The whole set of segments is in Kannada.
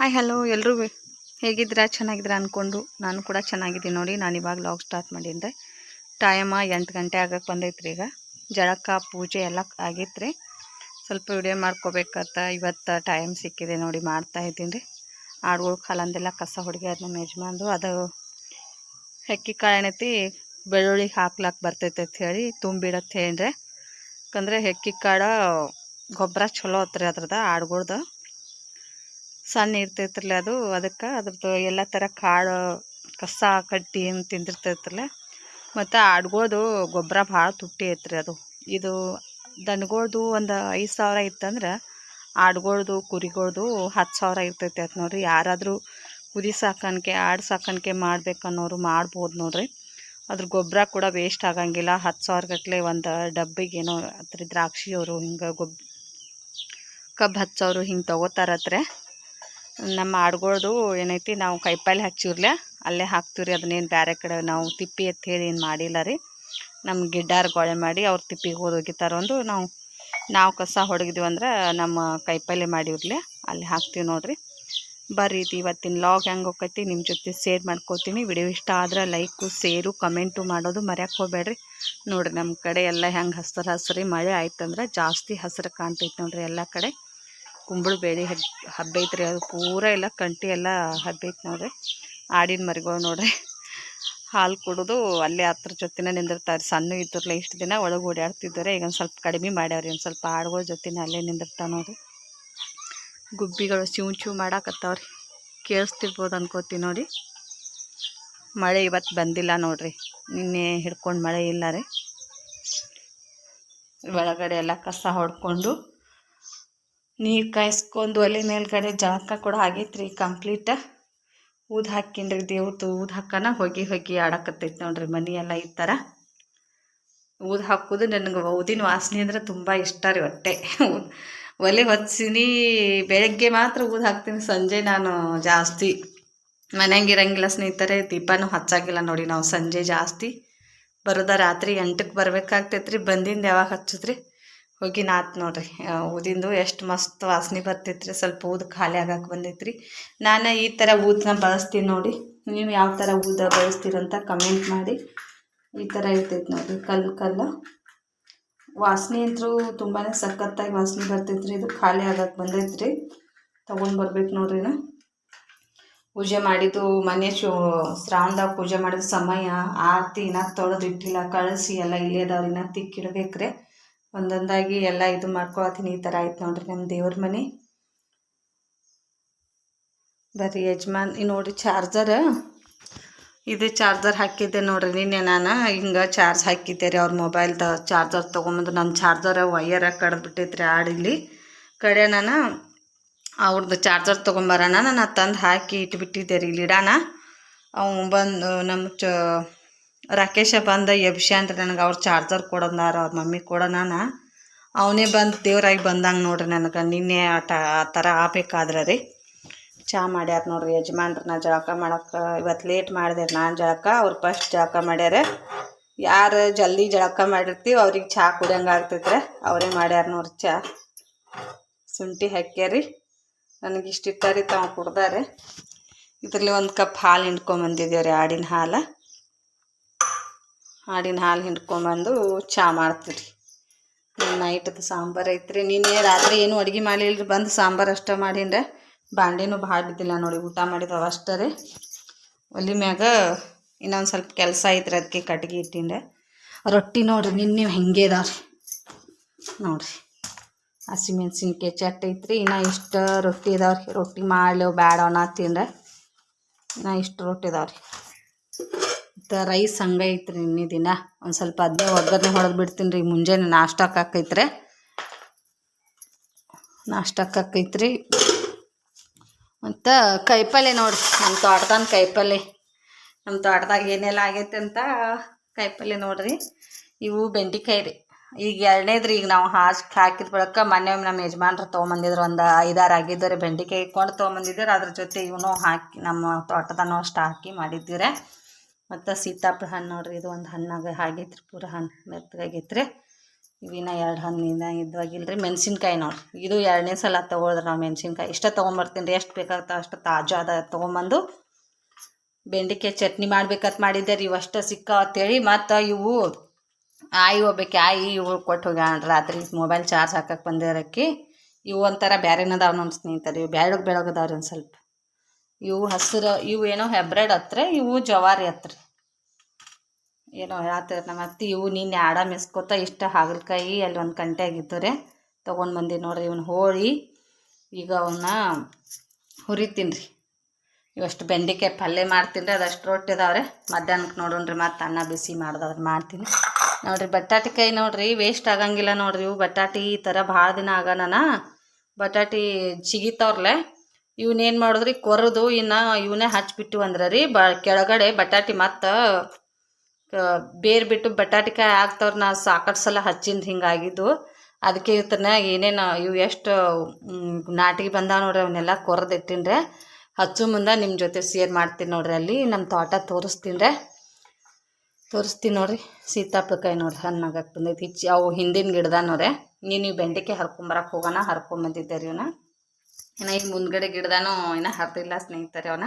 ಹಾಯ್ ಹಲೋ ಎಲ್ಲರೂ ಹೇಗಿದ್ದೀರಾ? ಚೆನ್ನಾಗಿದ್ದೀರಾ ಅಂದ್ಕೊಂಡು ನಾನು ಕೂಡ ಚೆನ್ನಾಗಿದ್ದೀನಿ ನೋಡಿ. ನಾನು ಇವಾಗ ಲಾಗ್ ಸ್ಟಾರ್ಟ್ ಮಾಡಿದ್ದೆ. ಟೈಮ ಎಂಟು ಗಂಟೆ ಆಗಕ್ಕೆ ಬಂದೈತ್ರಿ ಈಗ. ಜಳಕ, ಪೂಜೆ ಎಲ್ಲ ಆಗೈತ್ರಿ. ಸ್ವಲ್ಪ ವಿಡಿಯೋ ಮಾಡ್ಕೋಬೇಕಂತ ಇವತ್ತು ಟೈಮ್ ಸಿಕ್ಕಿದೆ ನೋಡಿ ಮಾಡ್ತಾ ಇದ್ದೀನಿ. ರೀ ಆಡುಗಳು ಕಾಲಂದೆಲ್ಲ ಕಸ ಹುಡುಗಿ ಅದನ್ನ ಯಜಮಾನ್ರು. ಅದು ಹೆಕ್ಕಿ ಕಾಳು ಏನೈತಿ ಬೆಳ್ಳುಳ್ಳಿ ಹಾಕ್ಲಾಕ್ ಬರ್ತೈತೆ ಅಂತ ಹೇಳಿ ತುಂಬಿಡತ್ತೆ ಹೇಳ್ರಿ ಯಾಕಂದ್ರೆ ಹೆಕ್ಕಿ ಕಾಳು ಗೊಬ್ಬರ ಚಲೋ ಹತ್ರಿ ಅದ್ರದ್ದು ಆಡುಗಳ್ದು. ಸಣ್ಣ ಇರ್ತೈತ್ರಲ್ಲ ಅದು, ಅದಕ್ಕೆ ಅದ್ರದ್ದು ಎಲ್ಲ ಥರ ಕಾಳು, ಕಸ ಕಟ್ಟಿ ಏನು ತಿಂದಿರ್ತೈತ್ರಲ್ಲ ಮತ್ತು ಆಡ್ಗೋದು ಗೊಬ್ಬರ ಭಾಳ ತುಟ್ಟಿ ಐತ್ರಿ ಅದು. ಇದು ದನಗಳ್ದು ಒಂದು ಐದು ಸಾವಿರ ಇತ್ತಂದ್ರೆ ಆಡ್ಗೋಳ್ದು, ಕುರಿಗಳ್ದು ಹತ್ತು ಸಾವಿರ ಇರ್ತೈತೆ ಅಂತ ನೋಡ್ರಿ. ಯಾರಾದರೂ ಕುರಿ ಸಾಕಾಣಿಕೆ, ಆಡು ಸಾಕಾಣಿಕೆ ಮಾಡ್ಬೇಕನ್ನೋರು ಮಾಡ್ಬೋದು ನೋಡ್ರಿ. ಅದ್ರ ಗೊಬ್ಬರ ಕೂಡ ವೇಸ್ಟ್ ಆಗಂಗಿಲ್ಲ. ಹತ್ತು ಸಾವಿರ ಗಟ್ಟಲೆ ಒಂದು ಡಬ್ಬಿಗೆ ಏನೋ ಅದ್ರ ದ್ರಾಕ್ಷಿಯವರು ಹಿಂಗೆ ಗೊಬ್, ಕಬ್ಬು ಹಚ್ಚೋರು ಹಿಂಗೆ ತೊಗೋತಾರತ್ರೆ ನಮ್ಮ ಆಡುಗಳ್ದು ಏನೈತಿ, ನಾವು ಕೈಪಲ್ಲೆ ಹಚ್ಚಿರ್ಲೆ ಅಲ್ಲೇ ಹಾಕ್ತೀವ್ರಿ, ಅದನ್ನೇನು ಬೇರೆ ಕಡೆ ನಾವು ತಿಪ್ಪಿ ಅಂತ ಹೇಳಿ ಏನು ಮಾಡಿಲ್ಲ ರೀ. ನಮ್ಮ ಗಿಡ್ಡಾರ ಗೊಳೆ ಮಾಡಿ ಅವ್ರ ತಿಪ್ಪಿಗೆ ಒಂದು ನಾವು ನಾವು ಕಸ ಹೊಡಗಿದ್ವಿ ಅಂದ್ರೆ ನಮ್ಮ ಕೈಪಲ್ಲೆ ಮಾಡಿರ್ಲೆ ಅಲ್ಲಿ ಹಾಕ್ತೀವಿ ನೋಡ್ರಿ. ಬರ್ರಿ ಇವತ್ತಿನ ಲಾಗ್ ಹೆಂಗೆ ಹೋಗ್ತೈತಿ ನಿಮ್ಮ ಜೊತೆ ಶೇರ್ ಮಾಡ್ಕೋತೀನಿ. ವಿಡಿಯೋ ಇಷ್ಟ ಆದ್ರೆ ಲೈಕು ಸೇರು ಕಮೆಂಟು ಮಾಡೋದು ಮರ್ಯಾಕೆ ಹೋಗ್ಬೇಡ್ರಿ. ನೋಡ್ರಿ ನಮ್ಮ ಕಡೆ ಎಲ್ಲ ಹೆಂಗೆ ಹಸ್ರು ಹಸ್ರಿ ಮಳೆ ಆಯ್ತಂದ್ರೆ ಜಾಸ್ತಿ ಹಸಿರು ಕಾಣ್ತೈತೆ ನೋಡ್ರಿ ಎಲ್ಲ ಕಡೆ. ಕುಂಬಳ ಬೇಳೆ ಹಬ್ ಅದು ಪೂರ ಎಲ್ಲ ಕಂಟಿ ಎಲ್ಲ ಹಬ್ಬೈತೆ ನೋಡ್ರಿ. ಆಡಿನ ಮರಿಗಳು ನೋಡ್ರಿ. ಹಾಲು ಕುಡಿದು ಅಲ್ಲೇ ಹತ್ರ ಜೊತೆನೇ ನಿಂದಿರ್ತಾರೆ. ಸಣ್ಣ ಇದ್ರಲ್ಲ ಇಷ್ಟು ದಿನ ಒಳಗೆ ಓಡಾಡ್ತಿದ್ದಾರೆ ಈಗ ಒಂದು ಸ್ವಲ್ಪ ಕಡಿಮೆ ಮಾಡ್ಯಾವ್ರಿ. ಒಂದು ಸ್ವಲ್ಪ ಆಡುಗಳ ಜೊತೆನೇ ಅಲ್ಲೇ ನಿಂದಿರ್ತಾವೆ ನೋಡ್ರಿ. ಗುಬ್ಬಿಗಳು ಚಿವ್ ಚಿವ್ ಮಾಡಾಕತ್ತಾವ್ರಿ. ಕೇಳಿಸ್ತಿರ್ಬೋದು ಅನ್ಕೋತೀವಿ ನೋಡಿ. ಮಳೆ ಇವತ್ತು ಬಂದಿಲ್ಲ ನೋಡ್ರಿ. ನಿನ್ನೆ ಹಿಡ್ಕೊಂಡು ಮಳೆ ಇಲ್ಲ ರೀ. ಒಳಗಡೆ ಎಲ್ಲ ಕಸ ಹೊಡ್ಕೊಂಡು ನೀರು ಕಾಯಿಸ್ಕೊಂಡು ಒಲೆ ಮೇಲ್ಗಡೆ ಜಳಕ ಕೂಡ ಆಗೈತ್ರಿ ಕಂಪ್ಲೀಟ್ ಊದ್ ಹಾಕಿನ್ರಿ ದೇವ್ರದ್ದು ಊದ್ ಹಾಕನ ಹೋಗಿ ಹೋಗಿ ಆಡಕತ್ತೈತೆ ನೋಡ್ರಿ ಮನೆ ಎಲ್ಲ ಈ ಥರ ಊದ್ ಹಾಕೋದು ನನಗೆ ಊದಿನ ವಾಸನೆ ಅಂದ್ರೆ ತುಂಬ ಇಷ್ಟ ರೀ ಹೊಟ್ಟೆ. ಒಲೆ ಹೊತ್ಸಿನಿ, ಬೆಳಗ್ಗೆ ಮಾತ್ರ ಊದ್ ಹಾಕ್ತೀನಿ, ಸಂಜೆ ನಾನು ಜಾಸ್ತಿ. ಮನ್ಯಾಗ ಇರಂಗಿಲ್ಲ ಸ್ನೇಹಿತರೆ, ದೀಪನೂ ಹಚ್ಚಾಗಿಲ್ಲ ನೋಡಿ ನಾವು, ಸಂಜೆ ಜಾಸ್ತಿ. ಬರೋದ ರಾತ್ರಿ ಎಂಟಕ್ಕೆ ಬರಬೇಕಾಗ್ತೈತ್ರಿ, ಬಂದಿಂದ ಯಾವಾಗ ಹಚ್ಚಿದ್ರಿ? ಹೋಗಿ ನಾತ್ ನೋಡ್ರಿ ಊದಿಂದು ಎಷ್ಟು ಮಸ್ತ್ ವಾಸನೆ ಬರ್ತೈತ್ರಿ. ಸ್ವಲ್ಪ ಊದು ಖಾಲಿ ಆಗಕ್ಕೆ ಬಂದೈತ್ರಿ. ನಾನು ಈ ಥರ ಊದನ್ನ ಬಳಸ್ತೀನಿ ನೋಡಿ. ನೀವು ಯಾವ ಥರ ಊದ ಬಳಸ್ತೀರಂತ ಕಮೆಂಟ್ ಮಾಡಿ. ಈ ಥರ ಇರ್ತೈತೆ ನೋಡಿರಿ. ಕಲ್ಲು ಕಲ್ಲು. ವಾಸನೆ ಅಂತೂ ತುಂಬಾ ಸಖತ್ತಾಗಿ ವಾಸನೆ ಬರ್ತೈತ್ರಿ. ಇದು ಖಾಲಿ ಆಗಕ್ಕೆ ಬಂದೈತ್ರಿ. ತೊಗೊಂಡು ಬರ್ಬೇಕು ನೋಡ್ರಿ ನಾ ಪೂಜೆ ಮಾಡಿದ್ದು ಮನೆ ಶೋ, ಶ್ರಾವಣದಾಗ ಪೂಜೆ ಮಾಡಿದ ಸಮಯ, ಆರತಿ ಇನ್ನ ತೊಳೆದು ಇಟ್ಟಿಲ್ಲ ಕಳಿಸಿ ಎಲ್ಲ ಇಲ್ಲೇ ಅದಾವ್ರಿ ತಿಕ್ಕಿಡ್ಬೇಕ್ರೆ. ಒಂದೊಂದಾಗಿ ಎಲ್ಲ ಇದು ಮಾಡ್ಕೊಳತೀನಿ ಈ ಥರ ಆಯ್ತು ನೋಡ್ರಿ ನಮ್ಮ ದೇವ್ರ ಮನೆ. ಬರೀ ಯಜಮಾನ್, ಈ ನೋಡಿರಿ ಚಾರ್ಜರ್. ಇದು ಚಾರ್ಜರ್ ಹಾಕಿದ್ದೆ ನೋಡ್ರಿ ನಿನ್ನೆ ನಾನು. ಹಿಂಗೆ ಚಾರ್ಜ್ ಹಾಕಿದ್ದೆ ರೀ ಅವ್ರ ಮೊಬೈಲ್ದ ಚಾರ್ಜರ್ ತೊಗೊಂಬಂದು. ನನ್ನ ಚಾರ್ಜರ್ ವೈಯರ ಕಡ್ದುಬಿಟ್ಟೈತ್ರಿ ಆಡಿಲಿ ಕಡೆ ನಾನು ಅವ್ರದ್ದು ಚಾರ್ಜರ್ ತೊಗೊಂಬರೋಣ. ನಾನು ತಂದು ಹಾಕಿ ಇಟ್ಬಿಟ್ಟಿದ್ದೆ ರೀ ಇಲ್ಲಿ ಅವ್ನು ಬಂದು ನಮ್ಮ ಚ ರಾಕೇಶ ಬಂದ ಎಬ್ಸ್ಯಾನ್ರಿ ನನಗೆ ಅವ್ರು ಚಾರ್ಜರ್ ಕೊಡೋದಾರ, ಅವ್ರ ಮಮ್ಮಿ ಕೊಡೋಣ ಅವನೇ ಬಂದು ದೇವ್ರಾಗಿ ಬಂದಂಗೆ ನೋಡ್ರಿ ನನಗೆ, ನಿನ್ನೆ ಆಟ ಆ ಥರ ಆಗ್ಬೇಕಾದ್ರೆ ರೀ. ಚಹಾ ಮಾಡ್ಯಾರ ನೋಡ್ರಿ ಯಜಮಾನ್ರು ನಾ ಜಳಕ ಮಾಡೋಕೆ, ಇವತ್ತು ಲೇಟ್ ಮಾಡಿದೆ ನಾನು ಜಳಕ, ಅವ್ರು ಫಸ್ಟ್ ಜಳಕ ಮಾಡ್ಯಾರ. ಯಾರು ಜಲ್ದಿ ಜಳಕ ಮಾಡಿರ್ತೀವಿ ಅವ್ರಿಗೆ ಚಹಾ ಕುಡಿಯಂಗೆ ಆಗ್ತೈತ್ರೆ, ಅವರೇ ಮಾಡ್ಯಾರ ನೋಡ್ರಿ ಚಹಾ ಶುಂಠಿ ಹಾಕ್ಯಾರಿ ನನಗೆ ಇಷ್ಟಿಟ್ಟಾರಿ ತಾವು ಕುಡ್ದಾರೆ. ಇದರಲ್ಲಿ ಒಂದು ಕಪ್ ಹಾಲು ಹಿಂಡ್ಕೊಂಬಂದಿದ್ದೇವೆ ಆಡಿನ ಹಾಲು? ಆಡಿನ ಹಾಲು ಹಿಂಡ್ಕೊಂಬಂದು ಚಹಾ ಮಾಡ್ತೀರಿ. ರೀ ನೈಟದ್ದು ಸಾಂಬಾರು ಐತ್ರಿ. ನಿನ್ನೆ ರಾತ್ರಿ ಏನು ಅಡುಗೆ ರೀ ಬಂದು ಸಾಂಬಾರು ಅಷ್ಟೇ ಮಾಡಿಂದ್ರೆ ಬಾಂಡೆನೂ ಭಾಳ ಬಿದ್ದಿಲ್ಲ ನೋಡಿ, ಊಟ ಮಾಡಿದವ ಅಷ್ಟೇ ರೀ. ಒಲಿ ಮ್ಯಾಗ ಇನ್ನೊಂದು ಸ್ವಲ್ಪ ಕೆಲಸ ಐತ್ರಿ ಅದಕ್ಕೆ ಕಟ್ಗೆ ಇಟ್ಟಿನ್ರೆ. ರೊಟ್ಟಿ ನೋಡ್ರಿ ನಿನ್ನೆ ಹೆಂಗೆ ಇದಾವ್ರಿ ನೋಡ್ರಿ. ಹಸಿಮೆಣ್ಸಿನ್ಕಾಯಿ ಚಟ್ ಐತ್ರಿ. ಇನ್ನು ಇಷ್ಟು ರೊಟ್ಟಿ ಇದಾವ್ರಿ ರೊಟ್ಟಿ ಮಾಡ್ಲಿ ಬ್ಯಾಡ ತಿಂದ್ರೆ ಇನ್ನು ಇಷ್ಟು ರೊಟ್ಟಿ ಇದಾವ್ರಿ ಮತ್ತು ರೈಸ್ ಹಂಗೆ ರೀ ಇನ್ನಿ ದಿನ. ಒಂದು ಸ್ವಲ್ಪ ಅದೇ ಒಗ್ಗರಣೆ ಹೊಡೆದು ಬಿಡ್ತೀನಿ ರೀ. ಮುಂಜಾನೆ ನಾಷ್ಟಕ್ಕೆ ಹಾಕೈತ್ರಿ. ನಾಷ್ಟಕ್ಕೆ ಹಾಕೈತ್ರಿ. ಮತ್ತು ಕೈಪಲ್ಲೆ ನೋಡಿರಿ. ನಮ್ಮ ತೋಟದಾನ ಕೈಪಲ್ಲೆ. ನಮ್ಮ ತೋಟದಾಗ ಏನೆಲ್ಲ ಆಗೈತೆ ಅಂತ ಕೈಪಲ್ಲೆ ನೋಡ್ರಿ. ಇವು ಬೆಂಡೆಕಾಯಿ ರೀ. ಈಗ ಎರಡನೇದ್ರಿ, ಈಗ ನಾವು ಹಾಕಿ ಹಾಕಿದ ಬಳಿಕ ಮೊನ್ನೆ ನಮ್ಮ ಯಜಮಾನ್ರು ತೊಗೊಂಬಂದಿದ್ರು. ಒಂದು ಐದಾರು ಆಗಿದ್ದಾರೆ ಬೆಂಡೆಕಾಯಿ ಇಟ್ಕೊಂಡು ತೊಗೊಂಬಂದಿದ್ದಾರೆ ಅದ್ರ ಜೊತೆ ಇವನು ಹಾಕಿ, ನಮ್ಮ ತೋಟದಾನು ಅಷ್ಟು ಹಾಕಿ ಮಾಡಿದ್ದೀರ ಮತ್ತು ಸೀತಾಫಲ ಹಣ್ಣು ನೋಡ್ರಿ, ಇದು ಒಂದು ಹಣ್ಣಾಗ ಆಗೈತ್ರಿ ಪೂರ ಹಣ್ಣು ಮೆತ್ತಗಾಗೈತ್ರಿ. ಇವಿನ ಎರಡು ಹಣ್ಣಿನ ಇದ್ವಾಗಿಲ್ರಿ. ಮೆಣಸಿನ್ಕಾಯಿ ನೋಡ್ರಿ, ಇದು ಎರಡನೇ ಸಲ ತೊಗೊಳ್ರಿ ನಾವು ಮೆಣಸಿನ್ಕಾಯಿ. ಇಷ್ಟ ತೊಗೊಂಬರ್ತೀನಿ ರೀ ಎಷ್ಟು ಬೇಕಾಗ್ತಾವೆ ಅಷ್ಟು ತಾಜಾ ಅದ ತೊಗೊಂಬಂದು. ಬೆಂಡಿಕಾಯಿ ಚಟ್ನಿ ಮಾಡ್ಬೇಕಂತ ಮಾಡಿದ್ದೆ ರೀ ಇವಷ್ಟು ಸಿಕ್ಕಾವತ್ತೇಳಿ ಮತ್ತು ಇವು ಆಯಿ ಹೋಗ್ಬೇಕು ಆಯಿ ಇವು ಕೊಟ್ಟು ಹೋಗ್ಯಾಳ ರಾತ್ರಿ ಮೊಬೈಲ್ ಚಾರ್ಜ್ ಹಾಕಕ್ಕೆ ಬಂದಿರಕ್ಕಿ ಇವು ಒಂಥರ ಬ್ಯಾರೆನದಾವ ನಮ್ಮ ಸ್ನೇಹಿತರು, ಇವು ಬ್ಯಾಡಗ್ ಬೆಳಗದಾವ್ರಿ ಒಂದು ಸ್ವಲ್ಪ. ಇವು ಹಸಿರು, ಇವು ಏನೋ ಹೆಬ್ರೆಡ್ ಹತ್ರ, ಇವು ಜವಾರಿ ಹತ್ರ. ಏನೋ ಹೇಳ್ತಾರೆ ನಮ್ಮ ಅತ್ತಿ, ಇವು ನಿನ್ನೆ ಆಡ ಮೆಸ್ಕೋತ ಇಷ್ಟ ಹಾಗಲಕಾಯಿ, ಅಲ್ಲಿ ಒಂದು ಗಂಟೆ ಆಗಿದ್ದವ್ರೆ ತೊಗೊಂಡು ಬಂದಿ ನೋಡ್ರಿ ಇವನ್ನ ಹೋಳಿ, ಈಗ ಅವನ್ನ ಹುರಿತೀನಿ ರೀ ಇವಷ್ಟು ಬೆಂಡೆಕಾಯಿ ಪಲ್ಯ ಮಾಡ್ತೀನಿ ರೀ ಅದಷ್ಟು ರೊಟ್ಟಿ ಇದಾವ್ರೆ ಮಧ್ಯಾಹ್ನಕ್ಕೆ ನೋಡೋಣ್ರಿ ಮತ್ತೆ ಅನ್ನ ಬಿಸಿ ಮಾಡ್ದವ್ರು ಮಾಡ್ತೀನಿ. ನೋಡಿರಿ ಬಟಾಟಿಕಾಯಿ ನೋಡ್ರಿ ವೇಸ್ಟ್ ಆಗಂಗಿಲ್ಲ ನೋಡ್ರಿ ಇವು. ಬಟಾಟಿ ಈ ಥರ ಭಾಳ ದಿನ ಆಗೋಣ ಬಟಾಟಿ ಸಿಗಿತಾವ್ರಲೆ ಇವನ್ನೇನು ಮಾಡಿದ್ರಿ? ಕೊರದು ಇನ್ನು ಇವನ್ನೇ ಹಚ್ಬಿಟ್ಟು ಅಂದ್ರೆ ರೀ, ಬ ಕೆಳಗಡೆ ಬಟಾಟಿ ಮತ್ತು ಬೇರೆ ಬಿಟ್ಟು ಬಟಾಟಿಕಾಯಿ ಆಗ್ತಾವ್ರ ನಾ ಸಾಕಷ್ಟು ಸಲ ಹಚ್ಚಿಂದು ಹಿಂಗಾಗಿದ್ದು ಅದಕ್ಕೆ ಇವತ್ತನ್ನ ಏನೇನು ಇವು ಎಷ್ಟು ನಾಟಿಗೆ ಬಂದಾವ ನೋಡ್ರಿ ಅವನ್ನೆಲ್ಲ ಕೊರ್ದು ಇಟ್ಟಿನ್ರೆ. ಹಚ್ಚು ಮುಂದೆ ನಿಮ್ಮ ಜೊತೆ ಶೇರ್ ಮಾಡ್ತೀನಿ ನೋಡ್ರಿ ಅಲ್ಲಿ ನಮ್ಮ ತೋಟ ತೋರಿಸ್ತೀನಿ ರೀ ತೋರಿಸ್ತೀನಿ ನೋಡ್ರಿ ಸೀತಾಪಕಾಯಿ ನೋಡ್ರಿ ಹಣ್ಣಾಗಕ್ಕೆ ಬಂದೈತಿ. ಅವು ಹಿಂದಿನ ಗಿಡದ ನೋಡ್ರಿ. ನೀನು ಬೆಂಡೆಕಾಯಿ ಹರ್ಕೊಂಬರಕ್ಕೆ ಹೋಗೋಣ ಹರ್ಕೊಂಬಂದಿದ್ದೆ ರೀ ಇವನ್ನ ಇನ್ನು ಈಗ ಮುಂದ್ಗಡೆ ಗಿಡದಾನು ಇನ್ನೂ ಹರಿದಿಲ್ಲ ಸ್ನೇಹಿತರೆ ಅವನ.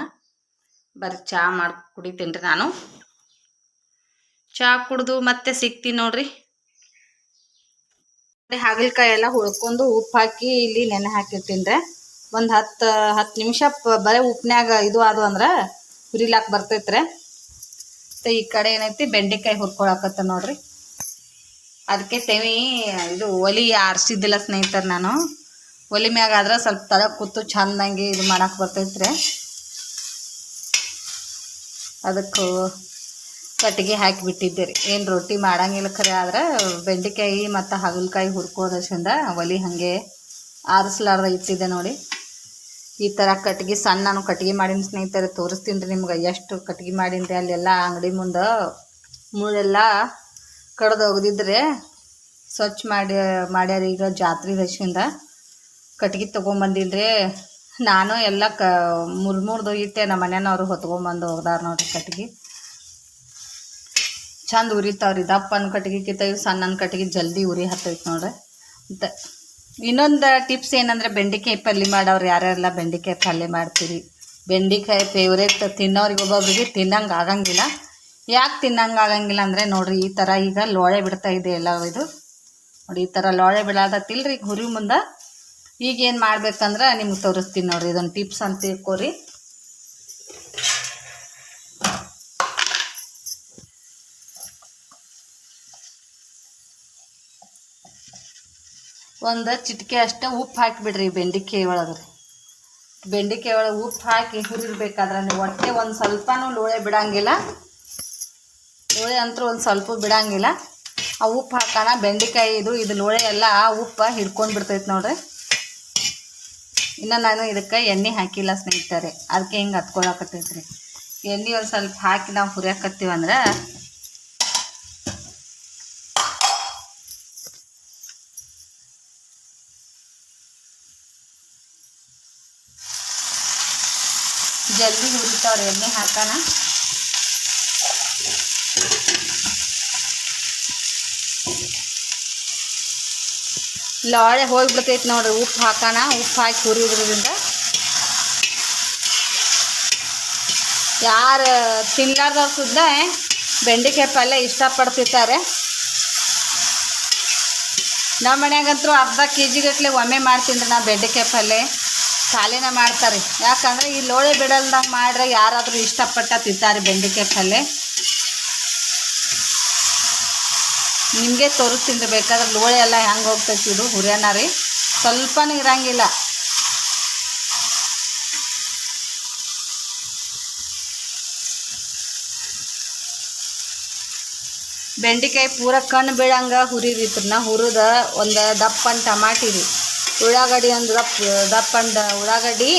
ಬರೀ ಚಹಾ ಮಾಡಿ ಕುಡಿತೀನಿ ರೀ ನಾನು. ಚಹಾ ಕುಡ್ದು ಮತ್ತೆ ಸಿಗ್ತೀನಿ ನೋಡ್ರಿ. ಹಾಗಲಕಾಯಿ ಎಲ್ಲ ಹುಳ್ಕೊಂಡು ಉಪ್ಪು ಹಾಕಿ ಇಲ್ಲಿ ನೆನೆ ಹಾಕಿರ್ತೀನಿ ರೀ ಒಂದು ಹತ್ತು ಹತ್ತು ನಿಮಿಷ ಬರೀ ಉಪ್ನ್ಯಾಗ ಇದು ಅದು ಅಂದ್ರೆ ಹುರಿಲಾಕ್ ಬರ್ತೈತ್ರಿ. ಮತ್ತು ಈ ಕಡೆ ಏನೈತಿ ಬೆಂಡೆಕಾಯಿ ಹುರ್ಕೊಳಕತ್ತ ನೋಡ್ರಿ. ಅದಕ್ಕೆ ತೆವಿ ಇದು ಒಲಿ ಆರಿಸಿದ್ದಿಲ್ಲ ಸ್ನೇಹಿತರೆ ನಾನು. ಒಲಿ ಮ್ಯಾಗ ಆದ್ರೆ ಸ್ವಲ್ಪ ತಳ ಕೂತು ಚಂದಂಗೆ ಇದು ಮಾಡಕ್ಕೆ ಬರ್ತೈತ್ರಿ. ಅದಕ್ಕೆ ಕಟ್ಟಿಗೆ ಹಾಕಿ ಬಿಟ್ಟಿದ್ದೆ ರೀ ಏನು ರೊಟ್ಟಿ ಮಾಡಂಗಿಲ್ಲ ಖರೆ, ಆದ್ರೆ ಬೆಂಡೆಕಾಯಿ ಮತ್ತು ಹಾಗಲಕಾಯಿ ಹುರ್ಕೋದ್ರಿಂದ ಒಲಿ ಹಾಗೆ ಆರಿಸ್ಲಾರ್ದ ಇಟ್ಟಿದ್ದೆ ನೋಡಿ. ಈ ಥರ ಕಟ್ಗೆ ಸಣ್ಣ ನಾನು ಕಟ್ಗೆ ಮಾಡಿನ ಸ್ನೇಹಿತರೆ, ತೋರಿಸ್ತೀನಿ ರೀ ನಿಮ್ಗೆ ಎಷ್ಟು ಕಟ್ಗೆ ರೀ ಅಲ್ಲೆಲ್ಲ ಅಂಗಡಿ ಮುಂದೆ ಮುಳ್ಳೆಲ್ಲ ಕಡ್ದು ಸ್ವಚ್ಛ ಮಾಡಿ, ಮಾಡ್ಯಾರ ಈಗ ಜಾತ್ರೆ ದಶಿಂದ ಕಟ್ಗೆ ತೊಗೊಂಬಂದಿಲ್ರಿ. ನಾನು ಎಲ್ಲ ಕ, ಮುರ್ಮುರ್ದು ಮೂರ್ದು ಇಟ್ಟೆ ನಮ್ಮ ಮನೆಯವ್ರು ಹೊತ್ಕೊಂಬಂದು ಹೋಗ್ದಾರ ನೋಡ್ರಿ ಕಟ್ಗೆ. ಚಂದ ಉರಿತಾವ್ರಿ. ದಪ್ಪನ ಕಟ್ಗಿಕ್ಕಿಂತ ಇವು ಸಣ್ಣನ ಕಟ್ಗೆ ಜಲ್ದಿ ಉರಿ ಹತ್ತೈತೆ ನೋಡ್ರಿ. ಮತ್ತು ಇನ್ನೊಂದು ಟಿಪ್ಸ್ ಏನಂದ್ರೆ ಬೆಂಡೆಕಾಯಿ ಪಲ್ಯ ಮಾಡೋರು ಯಾರ್ಯಾರೆಲ್ಲ ಬೆಂಡೆಕಾಯಿ ಪಲ್ಯ ಮಾಡ್ತೀರಿ. ಬೆಂಡೆಕಾಯಿ ಫೇವ್ರೇಟ್ ತಿನ್ನೋರಿಗೆ ಒಬ್ಬೊಬ್ರಿಗೆ ತಿನ್ನಂಗೆ ಆಗಂಗಿಲ್ಲ. ಯಾಕೆ ತಿನ್ನಂಗೆ ಆಗಂಗಿಲ್ಲ ಅಂದರೆ ನೋಡಿರಿ ಈ ಥರ ಈಗ ಲೋಳೆ ಬಿಡ್ತಾ ಇದೆ ಎಲ್ಲ ಇದು. ನೋಡಿ ಈ ಥರ ಲೋಳೆ ಬಿಡಾದತ್ತಿಲ್ರಿ ಈಗ ಹುರಿ ಮುಂದೆ. ಈಗ ಏನು ಮಾಡ್ಬೇಕಂದ್ರೆ ನಿಮ್ಗೆ ತೋರಿಸ್ತೀನಿ ನೋಡಿರಿ, ಇದೊಂದು ಟಿಪ್ಸ್ ಅಂತ ತಿಳ್ಕೊರಿ. ಒಂದು ಚಿಟಿಕೆ ಅಷ್ಟೇ ಉಪ್ಪು ಹಾಕಿಬಿಡ್ರಿ ಬೆಂಡೆಕಾಯಿ ಒಳಗೆ. ರೀ ಬೆಂಡೆಕಾಯಿ ಒಳಗೆ ಉಪ್ಪು ಹಾಕಿ ಹುರಿರ್ಬೇಕಾದ್ರೆ ನೀವು ಹೊಟ್ಟೆ ಒಂದು ಸ್ವಲ್ಪನೂ ಲೋಳೆ ಬಿಡಂಗಿಲ್ಲ. ಲೋಳೆ ಅಂತೂ ಒಂದು ಸ್ವಲ್ಪ ಬಿಡಂಗಿಲ್ಲ. ಆ ಉಪ್ಪು ಹಾಕೋಣ, ಬೆಂಡೆಕಾಯಿ ಇದು ಇದು ಲೋಳೆ ಎಲ್ಲ ಉಪ್ಪು ಹಿಡ್ಕೊಂಡು ಬಿಡ್ತೈತೆ ನೋಡ್ರಿ. ಇನ್ನು ನಾನು ಇದಕ್ಕೆ ಎಣ್ಣೆ ಹಾಕಿಲ್ಲ ಸ್ನೇಹಿತರೆ. ಅದಕ್ಕೆ ಹಿಂಗೆ ಹತ್ಕೊಳಕತ್ತೈತ್ರಿ. ಎಣ್ಣೆ ಒಂದು ಸ್ವಲ್ಪ ಹಾಕಿ ನಾವು ಹುರಿಯಾಕತ್ತೀವಂದ್ರೆ ಜಲ್ದಿ ಹುರಿತಾವ್ರಿ ಎಣ್ಣೆ ಹಾಕೋಣ ಲಾಳೆ ಹೋಗ್ಬಿಡ್ತೈತಿ ನೋಡ್ರಿ, ಉಪ್ಪು ಹಾಕೋಣ, ಉಪ್ಪು ಹಾಕಿ ಹುರಿಯೋದ್ರಿಂದ ಯಾರು ತಿನ್ಲಾರ್ದವ್ರು ಸುದ್ದ ಬೆಂಡೆಕಾಯಿ ಪಲ್ಯ ಇಷ್ಟಪಡ್ತಿರ್ತಾರೆ. ನಮ್ಮ ಮನ್ಯಾಗಂತೂ ಅರ್ಧ ಕೆ ಜಿಗಟ್ಲೆ ಒಮ್ಮೆ ಮಾಡ್ತೀನಿ ನಾ ಬೆಂಡೆಕಾಯಿ ಪಲ್ಯ. ಖಾಲಿನ ಮಾಡ್ತಾರೆ ಯಾಕಂದರೆ ಈ ಲೋಳೆ ಬಿಡಲ್ದಂಗೆ ಮಾಡ್ರೆ ಯಾರಾದರೂ ಇಷ್ಟಪಟ್ಟ ತಿಂತಾರೆ ಬೆಂಡೆಕಾಯಿ ಪಲ್ಯ. ನಿಮಗೆ ತೋರಿಸ್ತೀನಿ ಬೇಕಾದ್ರೆ ಲೋಳೆ ಎಲ್ಲ ಹೆಂಗೆ ಹೋಗ್ತೈತಿ ಇದು, ಹುರಿಯಾನ ರೀ. ಸ್ವಲ್ಪನೂ ಇರಂಗಿಲ್ಲ. ಬೆಂಡೆಕಾಯಿ ಪೂರ ಕಣ್ಣು ಬೀಳಂಗೆ ಹುರಿರಿತ್ರನ್ನ ಹುರಿದ ಒಂದು ದಪ್ಪನ ಟಮಾಟಿ ರೀ. ಉಳ್ಳಾಗಡ್ಡಿ ಒಂದು ದಪ್ಪ ದಪ್ಪಂದ ಉಳ್ಳಾಗಡ್ಡಿ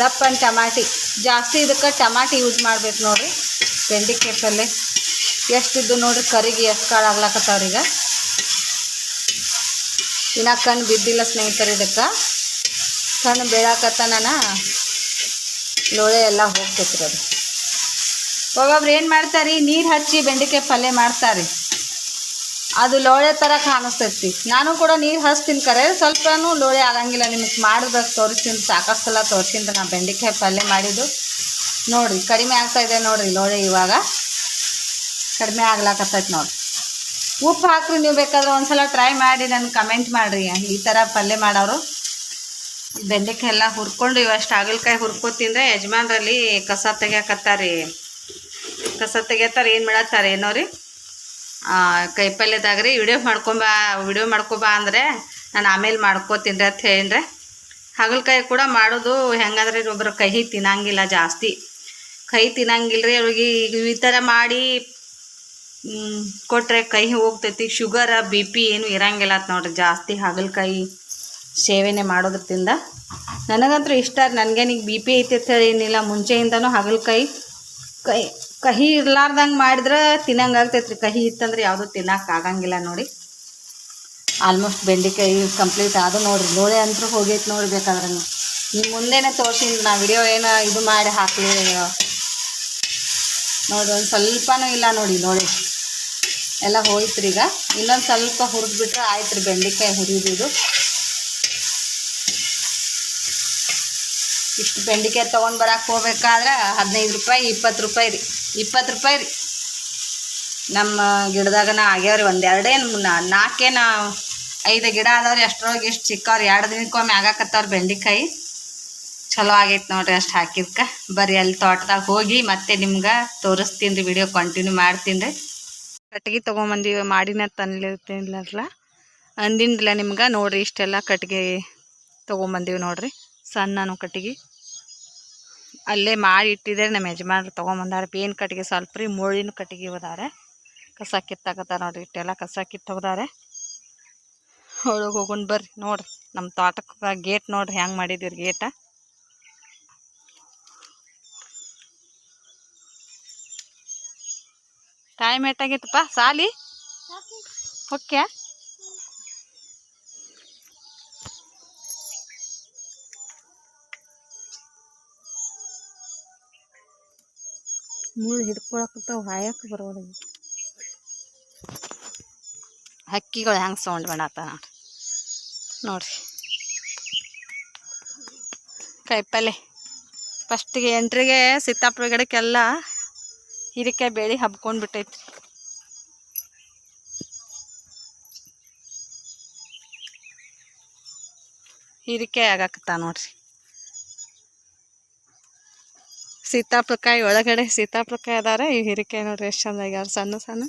ದಪ್ಪನ ಟಮಾಟಿ. ಜಾಸ್ತಿ ಇದಕ್ಕೆ ಟಮಾಟಿ ಯೂಸ್ ಮಾಡ್ಬೇಕು ನೋಡಿರಿ, ಬೆಂಡೆಕಾಯಿ ಪಲ್ಯ ಎಷ್ಟಿದ್ದು ನೋಡ್ರಿ, ಕರಿಗೆ ಎಷ್ಟು ಕಾಳು ಆಗ್ಲಾಕತ್ತಾವ್ರಿ ಈಗ? ಇನ್ನ ಕಣ್ಣು ಬಿದ್ದಿಲ್ಲ ಸ್ನೇಹಿತರೆ ಇದಕ್ಕೆ. ಕಣ್ಣು ನಾನು ಲೋಳೆ ಎಲ್ಲ ಹೋಗ್ತೈತ್ರಿ ಅದು. ಒಬ್ಬೊಬ್ರು ಏನು ಮಾಡ್ತಾರೆ, ನೀರು ಹಚ್ಚಿ ಬೆಂಡೆಕಾಯಿ ಪಲ್ಯ ಮಾಡ್ತಾರೆ. ಅದು ಲೋಳೆ ಥರ ಕಾಣಿಸ್ತೈತಿ. ನಾನು ಕೂಡ ನೀರು ಹಚ್ತೀನಿ ಕರೆ, ಸ್ವಲ್ಪನೂ ಲೋಳೆ ಆಗಂಗಿಲ್ಲ ನಿಮಗೆ ಮಾಡಿದ ತೋರಿಸ್ತೀನಿ ಸಾಕಷ್ಟು ಸಲ ನಾನು ಬೆಂಡೆಕಾಯಿ ಪಲ್ಯ ಮಾಡಿದ್ದು. ನೋಡಿರಿ, ಕಡಿಮೆ ಆಗ್ತಾಯಿದೆ ನೋಡಿರಿ ಲೋಳೆ ಇವಾಗ. ಕಡಿಮೆ ಆಗ್ಲಾಕತ್ತೈತೆ ನೋಡಿ. ಉಪ್ಪು ಹಾಕ್ರಿ ನೀವು ಬೇಕಾದ್ರೆ ಒಂದ್ಸಲ ಟ್ರೈ ಮಾಡಿ ನನಗೆ ಕಮೆಂಟ್ ಮಾಡಿರಿ. ಈ ಥರ ಪಲ್ಯ ಮಾಡೋರು. ಬೆಂಡೆಕಾಯಿ ಎಲ್ಲ ಹುರ್ಕೊಂಡು ಇವಷ್ಟು ಹಾಗಲಕಾಯಿ ಹುರ್ಕೊಂಡು ತಿಂದರೆ ಯಜಮಾನ್ರಲ್ಲಿ ಕಸ ತೆಗಿಯಾಕತ್ತಾರಿ. ಕಸ ತೆಗಿಯತ್ತಾರೆ ಏನು ಮಾಡತ್ತಾರೆ ಏನೋ ರೀ? ಕೈ ಪಲ್ಯದಾಗ ರೀ, ವಿಡಿಯೋ ಮಾಡ್ಕೊಂಬಾ ವಿಡಿಯೋ ಮಾಡ್ಕೊಬಾ ಅಂದರೆ ನಾನು ಆಮೇಲೆ ಮಾಡ್ಕೋತೀನಿ ಅಂತ ಹೇಳಿದ್ರೆ, ಹಾಗಲಕಾಯಿ ಕೂಡ ಮಾಡೋದು ಹೆಂಗಂದ್ರೆ ಒಬ್ಬರು ಕಹಿ ತಿನ್ನಂಗಿಲ್ಲ ಜಾಸ್ತಿ. ಕಹಿ ತಿನ್ನಂಗಿಲ್ಲ ರೀ ಅವ್ರಿಗೆ, ಈ ಥರ ಮಾಡಿ ಮ್, ಕೈ ಹೋಗ್ತೈತಿ. ಶುಗರ ಬಿ ಪಿ ಏನು ಇರಂಗಿಲ್ಲ ಅಂತ ನೋಡ್ರಿ. ಜಾಸ್ತಿ ಹಾಗಲಕಾಯಿ ಸೇವನೆ ಮಾಡೋದ್ರಿಂದ. ನನಗಂತೂ ಇಷ್ಟ ನನಗೇನಿಗೆ ಬಿ ಪಿ ಐತಿ ಏನಿಲ್ಲ. ಮುಂಚೆಯಿಂದನೂ ಹಾಗಲಕಾಯಿ ಕೈ ಕಹಿ ಇರ್ಲಾರ್ದಂಗೆ ಮಾಡಿದ್ರೆ ತಿನ್ನಂಗೆ ಆಗ್ತೈತೆ ರೀ. ಕಹಿ ಇತ್ತಂದ್ರೆ ಯಾವುದೂ ತಿನ್ನಕ್ಕೆ ಆಗಂಗಿಲ್ಲ ನೋಡಿ. ಆಲ್ಮೋಸ್ಟ್ ಬೆಂಡೆಕಾಯಿ ಕಂಪ್ಲೀಟ್ ಅದು ನೋಡಿರಿ. ಲೋಳೆ ಅಂತೂ ಹೋಗೈತೆ ನೋಡಿ ಬೇಕಾದ್ರೆ ನೀವು ಮುಂದೆನೇ ತೋರಿಸಿದ್ದು ನಾ ವಿಡಿಯೋ ಏನೋ ಇದು ಮಾಡಿ ಹಾಕಲಿ. ನೋಡಿ ಒಂದು ಸ್ವಲ್ಪನೂ ಇಲ್ಲ ನೋಡಿ ನೋಡಿ ಎಲ್ಲ ಹೋಯ್ತು ಈಗ. ಇನ್ನೊಂದು ಸ್ವಲ್ಪ ಹುರಿದ್ಬಿಟ್ರೆ ಆಯ್ತು ರೀ ಬೆಂಡೆಕಾಯಿ ಹುರಿದಿದ್ದು. ಇಷ್ಟು ಬೆಂಡೆಕಾಯಿ ತೊಗೊಂಡು ಬರಕ್ಕೆ ಹೋಗ್ಬೇಕಾದ್ರೆ ಹದಿನೈದು ರೂಪಾಯಿ, ಇಪ್ಪತ್ತು ರೂಪಾಯಿ ರೀ. ಇಪ್ಪತ್ತು ರೂಪಾಯಿ ರೀ. ನಮ್ಮ ಗಿಡದಾಗನ ಆಗ್ಯಾವ್ರಿ ಒಂದು ಎರಡೇನು ನಾಲ್ಕೇನು ಐದು ಗಿಡ ಅದಾವ್ರಿ, ಅಷ್ಟರೊಳಗೆ ಎಷ್ಟು ಚಿಕ್ಕವ್ರಿ ಎರಡು ದಿನಕ್ಕೊಮ್ಮೆ ಆಗಾಕತ್ತವ್ರಿ ಬೆಂಡೆಕಾಯಿ. ಚಲೋ ಆಗೈತೆ ನೋಡ್ರಿ ಅಷ್ಟು ಹಾಕಿದ್ಕೆ. ಬರ್ರಿ ಅಲ್ಲಿ ತೋಟದಾಗ ಹೋಗಿ ಮತ್ತೆ ನಿಮ್ಗೆ ತೋರಿಸ್ತೀನಿ ರೀ, ವಿಡಿಯೋ ಕಂಟಿನ್ಯೂ ಮಾಡ್ತೀನಿ ರೀ. ಕಟ್ಗೆ ತೊಗೊಂಬಂದಿವಿ ಮಾಡಿನ ತಂದಿರ್ತೀನಿಲ್ಲ? ಅಂದಿನಿಲ್ಲ ನಿಮ್ಗೆ? ನೋಡಿರಿ ಇಷ್ಟೆಲ್ಲ ಕಟ್ಗೆ ತೊಗೊಂಬಂದೀವಿ ನೋಡಿರಿ. ಸಣ್ಣನು ಕಟ್ಗೆ ಅಲ್ಲೇ ಮಾಡಿ ಇಟ್ಟಿದ್ದಾರೆ ನಮ್ಮ ಯಜಮಾನ್ರು ತೊಗೊಂಬಂದಾರ. ಪೇನ್ ಕಟ್ಗೆ ಸ್ವಲ್ಪ ರೀ ಮುಳ್ಳಿನ ಕಟ್ಟಿಗೆ ಹೋದಾರೆ ಕಸ ಕಿತ್ತಾಕತ್ತಾರ ನೋಡ್ರಿ ಇಷ್ಟೆಲ್ಲ ಕಸ ಕಿತ್ತು ಒಳಗೆ ಹೋಗೋಣ ಬರ್ರಿ ನೋಡ್ರಿ. ನಮ್ಮ ತೋಟಕ್ಕೆ ಗೇಟ್ ನೋಡ್ರಿ ಹೆಂಗೆ ಮಾಡಿದೀವಿ ಗೇಟ. ಟೈಮ್ ಎಷ್ಟಾಗೈತಪ್ಪ ಸಾಲಿ? ಓಕೆ ಮುಳ್ಳು ಹಿಡ್ಕೊಳಕತ್ತಾವ ಹಾಯಕ್ಕೆ ಬರೋದ ಹಕ್ಕಿಗಳು ಹೆಂಗೆ ಸೌಂಡ್ ಮಾಡತ್ತ ನೋಡ್ರಿ. ನೋಡ್ರಿ ಕಾಯಿಪಲ್ಲೆ ಫಸ್ಟಿಗೆ ಎಂಟ್ರಿಗೆ ಸೀತಾಪುರ ಗಿಡಕ್ಕೆಲ್ಲ ಹೀರೆಕಾಯಿ ಬೇಳೆ ಹಬ್ಕೊಂಡು ಬಿಟ್ಟೈತ್ರಿ ಹೀರಿಕಾಯಿ ಆಗಾಕತ್ತ ನೋಡ್ರಿ. ಸೀತಾಪ್ರಕಾಯಿ ಒಳಗಡೆ ಸೀತಾಪ್ರಕಾಯಿ ಅದಾರ, ಈ ಹೀರಿಕಾಯಿ ನೋಡ್ರಿ ಎಷ್ಟು ಚಂದ ಆಗ್ಯಾರ ಸಣ್ಣ ಸಣ್ಣ.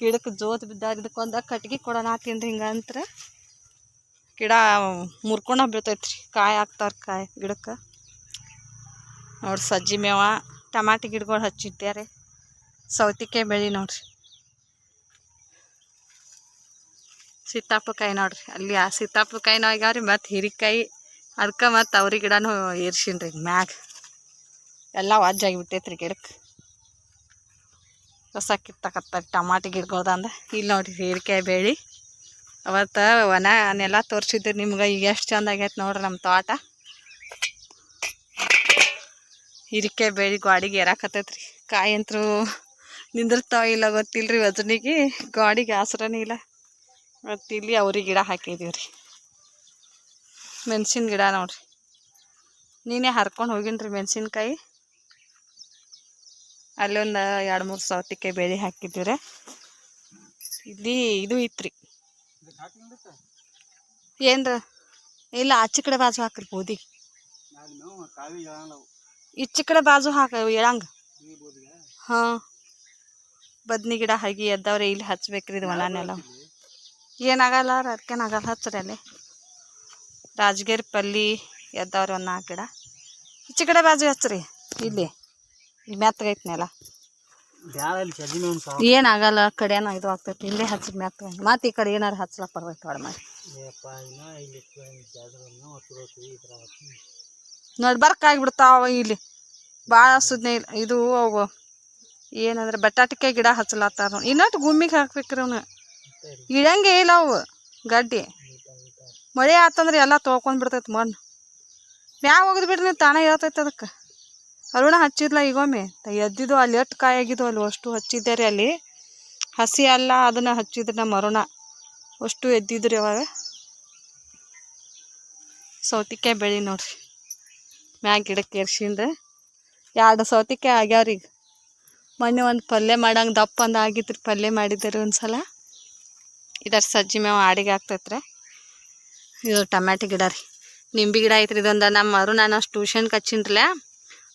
ಗಿಡಕ್ಕೆ ಜೋತ್ ಬಿದ್ದಾರ ಇದಕ್ಕೊಂದ ಕಟ್ಗೆ ಕೊಡೋಣ ತಿಂದ್ರೆ ಹಿಂಗಂತ್ರ. ಗಿಡ ಮುರ್ಕೊಂಡ ಬೀಳ್ತೈತ್ರಿ ಕಾಯಿ ಹಾಕ್ತಾರ ಕಾಯಿ ಗಿಡಕ್ಕೆ. ನೋಡ್ರಿ ಸಜ್ಜಿ ಮೇವ. ಟಮಾಟಿ ಗಿಡಗಳು ಹಚ್ಚಿದ್ದಾರೆ ಸೌತಿಕಾಯಿ ಬೆಳೆ ನೋಡ್ರಿ. ಸೀತಾಪಕಾಯಿ ನೋಡ್ರಿ. ಅಲ್ಲಿ ಆ ಸೀತಾಪಕಾಯಿನೂ ಆಗ್ಯಾವ್ರಿ ಮತ್ತು ಹೀರಿಕಾಯಿ ಅದಕ್ಕೆ ಮತ್ತು ಅವ್ರಿ ಗಿಡನೂ ಏರ್ಸಿನ್ರಿ ಮ್ಯಾಗ. ಎಲ್ಲ ವಾಜಾಗಿ ಬಿಟ್ಟೈತ್ರಿ ಗಿಡಕ್ಕೆ ಹೊಸ ಕಿತ್ತಕತ್ತಾರೆ ಟಮಾಟಿ ಗಿಡಗಳ್ದಂದ ಇಲ್ಲಿ ನೋಡ್ರಿ ಹೀರಿಕಾಯಿ ಬೆಳೆ. ಅವತ್ತು ಒಣ ನೆಲ ತೋರಿಸಿದ್ರಿ ನಿಮ್ಗೆ ಈಗ ಎಷ್ಟು ಚಂದ ಆಗೈತೆ ನೋಡ್ರಿ ನಮ್ಮ ತೋಟ. ಹೀರಿಕಾಯಿ ಬೇಳಿ ಗಾಡಿಗೆ ಏರಾಕತ್ತೈತ್ರಿ. ಕಾಯಿ ಅಂತರೂ ನಿಂದಿರ್ತಾವ ಇಲ್ಲ ಗೊತ್ತಿಲ್ರಿ ವಜನಿಗೆ. ಗಾಡಿಗೆ ಆಸರನೇ ಇಲ್ಲ. ಮತ್ತು ಇಲ್ಲಿ ಅವ್ರಿಗೆ ಗಿಡ ಹಾಕಿದೀವಿ ರೀ ಮೆಣಸಿನ ಗಿಡ ನೋಡ್ರಿ. ನೀನೇ ಹರ್ಕೊಂಡು ಹೋಗಿನ್ರಿ ಮೆಣಸಿನ್ಕಾಯಿ. ಅಲ್ಲೊಂದು ಎರಡು ಮೂರು ಸೌತಿಕಾಯಿ ಬೇಳೆ ಹಾಕಿದ್ದೀವಿ ರೀ ಇಲ್ಲಿ ಇದು ಇತ್ರಿ. ಏನ್ರ? ಇಲ್ಲ ಆಚೆ ಕಡೆ ಬಾಜು ಹಾಕ್ರಿ ಬೂದಿ ಈಚೆ ಕಡೆ ಬಾಜು ಹಾಕ ಹೇಳಂಗ ಹಾಂ. ಬದ್ನಿ ಗಿಡ ಹಗಿ ಎದ್ದವ್ರೆ ಇಲ್ಲಿ ಹಚ್ಬೇಕ್ರಿ ಇದು ಒಣನೆಲ್ಲ ಏನಾಗಲ್ಲ ಅದಕ್ಕೇನಾಗಲ್ಲ ಹಚ್ರಿ ಅಲ್ಲಿ ರಾಜಗಿರಿ ಪಲ್ಲಿ ಎದ್ದವ್ರಿ ಒಂದು ನಾಲ್ಕು ಗಿಡ. ಈಚೆ ಕಡೆ ಬಾಜು ಹಚ್ರಿ ಇಲ್ಲಿ. ಇಲ್ಲಿ ಮೆತ್ತಗೈತಿ ನೆಲ ಏನಾಗಲ್ಲ ಕಡೆನ ಇದು ಆಗ್ತೈತಿ, ಇಲ್ಲೇ ಹಚ್ಚಿದ ಮೆತ್ತ ಮತ್ತೆ ಈ ಕಡೆ ಏನಾರು ಹಚ್ಲಕ್ ಬರ್ತೈತಿ ಹೊಡೆ ಮಾಡಿ ನೋಡಿ ಬರ್ಕಾಗ್ಬಿಡ್ತಾವ ಇಲ್ಲಿ. ಭಾಳ ಸುದ್ನೆ ಇಲ್ಲ ಇದು ಅವು ಏನಂದ್ರೆ ಬಟಾಟಿಕೆ ಗಿಡ ಹಚ್ಚಲತ್ತಾರ ಇನ್ನೊಟ್ಟು ಗುಮ್ಮಿಗೆ ಹಾಕ್ಬೇಕ್ರಿ ಅವನು. ಇಡಂಗೆ ಇಲ್ಲ ಅವು ಗಡ್ಡಿ. ಮಳೆ ಆತಂದ್ರೆ ಎಲ್ಲ ತೊಳ್ಕೊಂಡ್ ಬಿಡ್ತೈತೆ ಮಣ್ಣು. ಮ್ಯಾಗ ಹೋಗಿದ್ ಬಿಡ್ರಿ ನೀವು ತಾನೇ ಹೇಳ್ತೈತೆ ಅದಕ್ಕೆ. ಅರುಣ ಹಚ್ಚಿದ್ಲ ಈಗೊಮ್ಮೆ. ಎದ್ದಿದ್ದು ಅಲ್ಲಿ ಎಷ್ಟು ಕಾಯಿ ಆಗಿದ್ದು ಅಲ್ಲಿ ಅಷ್ಟು ಹಚ್ಚಿದ್ದೆ ರೀ ಅಲ್ಲಿ. ಹಸಿ ಅಲ್ಲ ಅದನ್ನು ಹಚ್ಚಿದ್ರೆ ಮರುಣ ಅಷ್ಟು ಎದ್ದಿದ್ರಿ ಅವಾಗ ಸೌತಿಕಾಯಿ ಬೆಳಿ ನೋಡ್ರಿ. ಮ್ಯಾಗ ಗಿಡಕ್ಕೆ ಏರ್ಸಿಂದ ಎರಡು ಸೌತಿಕೆ ಆಗ್ಯಾವ್ರಿ ಈಗ ಮೊನ್ನೆ ಒಂದು ಪಲ್ಯ ಮಾಡಂಗೆ ದಪ್ಪ ಅಂದ ಆಗಿತ್ತು ಪಲ್ಯ ಮಾಡಿದ್ದಾರೆ ಒಂದು ಸಲ ಇದರ ಸಜ್ಜಿ ಮೇವು ಆಡಿಗೆ ಆಗ್ತೈತ್ರಿ ಇದು ಟಮ್ಯಾಟೊ ಗಿಡ ರೀ. ನಿಂಬೆ ಗಿಡ ಐತ್ರಿ ಇದೊಂದು. ನಮ್ಮ ಮರು ನಾನು ಅಷ್ಟು ಟ್ಯೂಷನ್ಗೆ ಹಚ್ಚಿನ್ರಲ್ಲ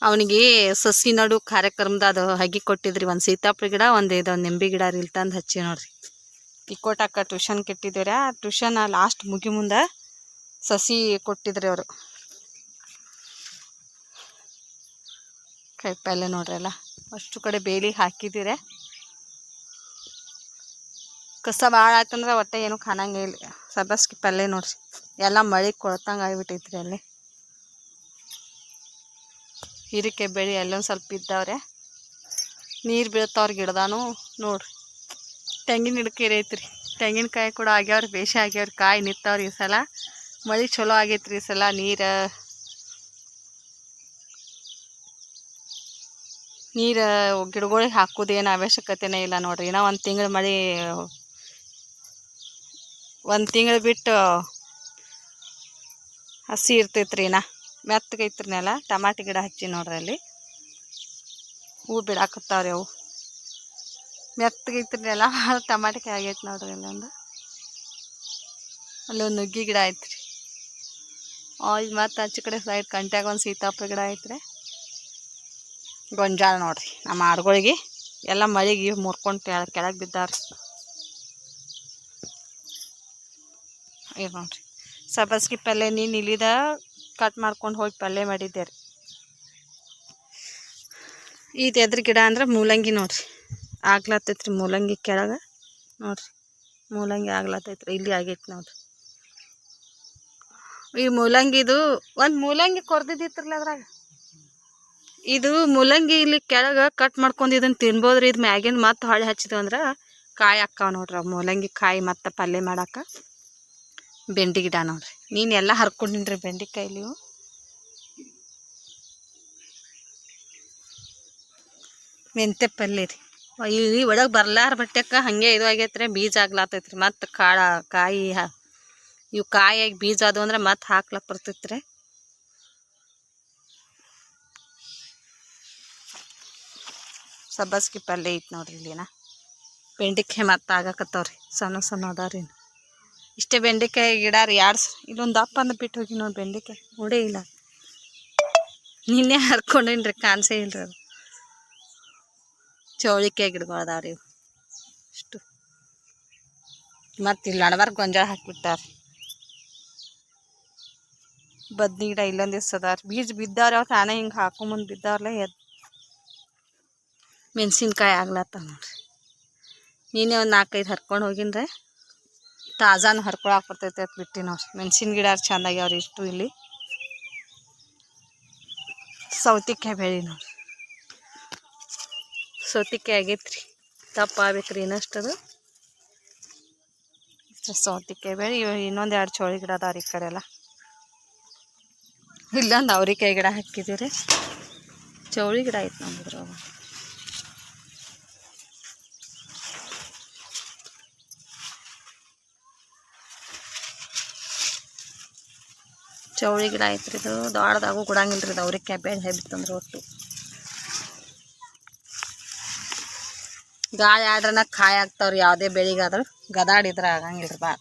ಅವನಿಗೆ ಸಸಿ ನಡು ಕಾರ್ಯಕ್ರಮದ ಅದು ಹಗಿ ಕೊಟ್ಟಿದ್ರಿ, ಒಂದು ಸೀತಾಪುರ ಗಿಡ, ಒಂದು ಇದೊಂದು ನಿಂಬೆ ಗಿಡ ರೀ ಇಲ್ಲಿ ತಂದು ಹಚ್ಚಿ ನೋಡ್ರಿ. ಇಕ್ಕೋಟಕ್ಕ ಟ್ಯೂಷನ್ ಇಟ್ಟಿದ್ದೀವ್ರಿ ಆ ಟ್ಯೂಷನ್ ಲಾಸ್ಟ್ ಮುಗಿ ಮುಂದೆ ಸಸಿ ಕೊಟ್ಟಿದ್ರಿ ಅವರು. ಕಾಯಿಪಲ್ಲೆ ನೋಡ್ರಿ ನೋಡ್ರಲ್ಲ? ಅಷ್ಟು ಕಡೆ ಬೇಲಿ ಹಾಕಿದ್ದೀರ. ಕಸ ಭಾಳ ಆಯ್ತಂದ್ರೆ ಒಟ್ಟೆ ಏನು ಕಾಣಂಗೆ ಇಲ್ಲ. ಸಬ್ಬಸ್ಗಿ ಪಲ್ಲೆ ನೋಡ್ರಿ. ಎಲ್ಲ ಮಳೆ ಕೊಳತಂಗೆ ಆಗಿಬಿಟ್ಟೈತ್ರಿ ಅಲ್ಲಿ. ಹೀರಿಕೆ ಬೆಳೆ ಅಲ್ಲೊಂದು ಸ್ವಲ್ಪ ಇದ್ದವ್ರೆ. ನೀರು ಬೀಳ್ತಾವ್ರ ಗಿಡದಾನು ನೋಡ್ರಿ. ತೆಂಗಿನ ಗಿಡಕ್ಕೆ ಐತ್ರಿ ತೆಂಗಿನಕಾಯಿ ಕೂಡ ಆಗ್ಯಾವ್ರಿ, ಬೇಷ ಆಗ್ಯಾವ್ರಿ, ಕಾಯಿ ನಿಂತಾವ್ರಿ ಈ ಸಲ. ಮಳೆ ಚಲೋ ಆಗೈತ್ರಿ ಈ ಸಲ ನೀರು. ನೀರು ಗಿಡಗಳಿಗೆ ಹಾಕೋದೇನು ಅವಶ್ಯಕತೆನೇ ಇಲ್ಲ ನೋಡಿರಿ. ಇನ್ನೂ ಒಂದು ತಿಂಗಳು ಮಳೆ, ಒಂದು ತಿಂಗಳು ಬಿಟ್ಟು ಹಸಿ ಇರ್ತೈತ್ರಿ ನಾ ಮೆತ್ತಗೈತ್ರಿ ನೆಲ, ಟಮಾಟಿ ಗಿಡ ಹಚ್ಚಿ ನೋಡ್ರಿ ಅಲ್ಲಿ. ಹೂ ಬಿಡಾಕತ್ತಾವ್ರಿ ಅವು. ಮೆತ್ತಗೈತ್ರಿ ನೆಲ ಟಮಾಟಿ ಕಾಯಿ ಆಗೈತೆ ನೋಡ್ರಿ ಅಲ್ಲೊಂದು. ಅಲ್ಲೊಂದು ನುಗ್ಗಿ ಗಿಡ ಐತ್ರಿ. ಇದು ಮತ್ತು ಆಚೆ ಕಡೆ ಸೈಡ್ ಕಂಟ್ಯಾಗ ಒಂದು ಸೀತಾಪ ಗಿಡ ಐತ್ರಿ. ಗೊಂಜಾಳ ನೋಡ್ರಿ. ನಮ್ಮ ಆಡುಗಳಿಗೆ ಎಲ್ಲ ಮಳೆಗೆ ಮುರ್ಕೊಂಡು ಕೆಳಗೆ ಬಿದ್ದಾವ್ರಿ. ಈಗ ನೋಡ್ರಿ. ಸಬ್ಬಸ್ಗಿ ಪಲ್ಯ ನೀನು ಇಲ್ಲಿದ ಕಟ್ ಮಾಡ್ಕೊಂಡು ಹೋಗಿ ಪಲ್ಯ ಮಾಡಿದ್ದೆ ರೀ ಇದು ಎದ್ರ ಗಿಡ ಅಂದ್ರೆ ಮೂಲಂಗಿ ನೋಡ್ರಿ. ಆಗ್ಲತ್ತೈತ್ರಿ ಮೂಲಂಗಿ ಕೆಳಗೆ. ನೋಡ್ರಿ. ಮೂಲಂಗಿ ಆಗ್ಲತ್ತೈತ್ರಿ. ಇಲ್ಲಿ ಆಗೈತೆ ನೋಡ್ರಿ. ಈ ಮೂಲಂಗಿದು ಒಂದು ಮೂಲಂಗಿ ಕೊರ್ದಿದ್ದಿತ್ರಲ್ಲ ಅದ್ರಾಗ. ಇದು ಮೂಲಂಗಿ ಇಲ್ಲಿ ಕೆಳಗೆ ಕಟ್ ಮಾಡ್ಕೊಂಡು ಇದನ್ನು ತಿನ್ಬೋದ್ರಿ. ಇದು ಮ್ಯಾಗಿಂದ ಮತ್ತೆ ಹೊಳೆ ಹಚ್ಚಿದ್ವಿ ಅಂದ್ರೆ ಕಾಯಿ ಅಕ್ಕಾವ ನೋಡ್ರಿ. ಮೂಲಂಗಿ ಕಾಯಿ ಮತ್ತು ಪಲ್ಯ ಮಾಡಕ್ಕೆ ಬೆಂಡಿ ಗಿಡ ನೋಡ್ರಿ. ನೀನು ಎಲ್ಲ ಹರ್ಕೊಂಡಿನ್ರಿ ಬೆಂಡಿಕಾಯಿ ನೀವು ಮೆಂತೆ ಪಲ್ಯ ರೀ. ಈ ಒಳಗೆ ಬರ್ಲಾರ ಬಟ್ಟೆಕ್ಕ ಹಾಗೆ ಇದು ಆಗೈತ್ರಿ, ಬೀಜ ಆಗ್ಲಾತೈತ್ರಿ. ಮತ್ತು ಕಾಳ, ಕಾಯಿ ಇವು ಕಾಯಾಗಿ ಬೀಜ ಅದು ಅಂದ್ರೆ ಮತ್ತೆ ಹಾಕ್ಲಕ್ಕೆ ಬರ್ತೈತ್ರಿ. ಸಬ್ಬಸ್ಗಿ ಪಲ್ಯ ಐತೆ ನೋಡ್ರಿ ಇಲ್ಲಿನ. ಬೆಂಡೆಕಾಯಿ ಮತ್ತೆ ಆಗಕತ್ತವ್ರಿ. ಸಣ್ಣ ಸಣ್ಣ ಅದಾವ್ರಿ. ಇಷ್ಟೇ ಬೆಂಡೆಕಾಯಿ ಗಿಡ ರೀ. ಎರಡು ಇಲ್ಲೊಂದು ಅಪ್ಪ ಅಂದ್ ಬಿಟ್ಟು ಹೋಗಿ ನೋಡಿ ಬೆಂಡೆಕಾಯಿ. ನೋಡೇ ಇಲ್ಲ. ನಿನ್ನೆ ಹರ್ಕೊಂಡೇನ್ರಿ, ಕಾಣಿಸೇ ಇಲ್ರಿ ಅದು. ಚೌಳಿಕಾಯಿ ಗಿಡಗಳು ಅದಾವ್ರಿ ಇವು. ಅಷ್ಟು. ಮತ್ತು ಇಲ್ಲಿ ನಡಬಾರ್ದು ಗೊಂಜಾಳ ಹಾಕಿಬಿಟ್ಟಾರ. ಬದ್ನಿ ಗಿಡ ಇಲ್ಲೊಂದು ದಿವ್ಸ ಅದಾರ. ಬೀಜ ಬಿದ್ದಾವ್ರಿ ಅವ್ರು ತಾನೇ ಹಿಂಗೆ ಹಾಕೊಂಬಂದು ಬಿದ್ದಾವ್ರಲ್ಲ ಎದ್ ಮೆಣಸಿನ್ಕಾಯಿ ಆಗ್ಲತ್ತ ನೋಡ್ರಿ. ನೀನೇ ಒಂದು ನಾಲ್ಕೈದು ಹರ್ಕೊಂಡು ಹೋಗಿನ್ರೆ. ತಾಜಾನು ಹರ್ಕೊಳಕ್ಕೆ ಬರ್ತೈತೆ ಅಂತ ಬಿಟ್ಟು ನೋಡ್ರಿ. ಮೆಣಸಿನ ಗಿಡ ಚಂದ ಆಗ್ಯಾವ್ರಿ ಇಷ್ಟು ಇಲ್ಲಿ. ಸೌತಿಕಾಯಿ ಬೆಳಿ ನೋಡ್ರಿ. ಸೌತಿಕಾಯಿ ಆಗೈತ್ರಿ. ದಪ್ಪ ಆಗ್ಬೇಕ್ರಿ ಇನ್ನಷ್ಟದು ಸೌತಿಕಾಯಿ ಬೆಳಿ. ಇನ್ನೊಂದು ಎರಡು ಚೋಳಿ ಗಿಡ ಅದಾವ್ರಿ ಈ ಕಡೆ ಎಲ್ಲ. ಇಲ್ಲೊಂದು ಅವ್ರಿಕಾಯಿ ಗಿಡ ಹಾಕಿದ್ದೀವಿ ಚೌಳಿ ಗಿಡ ಐತೆ ನಮ್ದ್ರೊಳಗೆ ಚೌಳಿ ಗಿಡ ಐತ್ರಿ ಇದು. ದೊಡ್ಡದಾಗೂ ಕೊಡಂಗಿಲ್ಲ ರೀ ಇದು. ಅವ್ರಿಗೆ ಕ್ಯಾಬೇಜ್ ಹೈಬಿತ್ತಂದ್ರೆ ಒಟ್ಟು. ಗಾಳಿ ಆಡ್ರನ ಕಾಯಿ ಆಗ್ತಾವ್ರಿ ಯಾವುದೇ ಬೆಳಿಗಾದ್ರು ಗದಾಡಿದ್ರೆ ಆಗಂಗಿಲ್ಲ ರೀ ಭಾಳ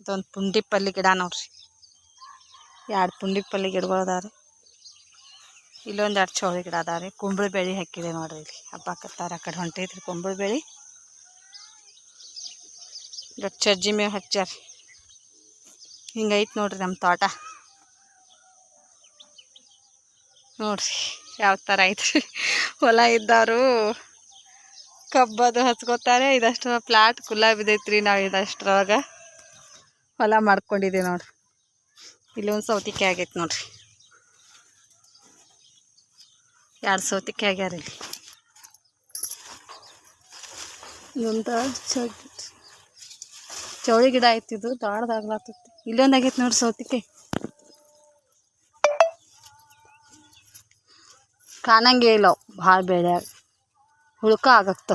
ಇದೊಂದು ಪುಂಡಿ ಪಲ್ಲಿ ಗಿಡ ನೋಡ್ರಿ. ಎರಡು ಪುಂಡಿ ಪಲ್ಲಿ ಗಿಡಗಳು ಅದಾವ್ರಿ. ಇಲ್ಲೊಂದು ಎರಡು ಚೌಳಿ ಗಿಡ ಅದಾವ್ರಿ. ಕುಂಬಳ ಬೆಳೆ ಹಾಕಿದೆ ನೋಡ್ರಿ ಇಲ್ಲಿ. ಹಬ್ಬಾಕತ್ತಾರ ಆ ಕಡೆ ಹೊಂಟೈತ್ರಿ ಕುಂಬಳ ಬೆಳೆ. ಚಜ್ಜಿ ಮೇವು ಹಚ್ಚಾರ ಹಿಂಗೈತೆ ನೋಡ್ರಿ ನಮ್ಮ ತೋಟ. ನೋಡ್ರಿ ಯಾವ ಥರ ಐತ್ರಿ. ಹೊಲ ಇದ್ದವರು ಕಬ್ಬದು ಹಚ್ಕೋತಾರೆ ಇದಷ್ಟು ಪ್ಲಾಟ್ ಬಿದ್ದೈತ್ರಿ ನಾವು ಇದಷ್ಟರೊಳಗ. ಹೊಲ ಮಾಡ್ಕೊಂಡಿದ್ದೀವಿ ನೋಡ್ರಿ. ಇಲ್ಲಿ ಒಂದು ಸೌತಿಕೆ ಆಗೈತೆ ನೋಡ್ರಿ. ಎರಡು ಸೌತಿಕೆ ಆಗ್ಯಾರ ಇಲ್ಲಿ. ಇದೊಂದು ಚೌಳಿ ಗಿಡ ಐತಿದು ದೊಡ್ಡದಾಗ್ಲಾತೈತಿ ಇಲ್ಲೊಂದು ಆಗೈತೆ ನೋಡ್ರಿ ಸೌತಿಕೆ. ಕಾಣಂಗೇ ಇಲ್ಲ, ಭಾಳ ಬೇಡ ಹುಳ್ಕ ಆಗತ್ತ.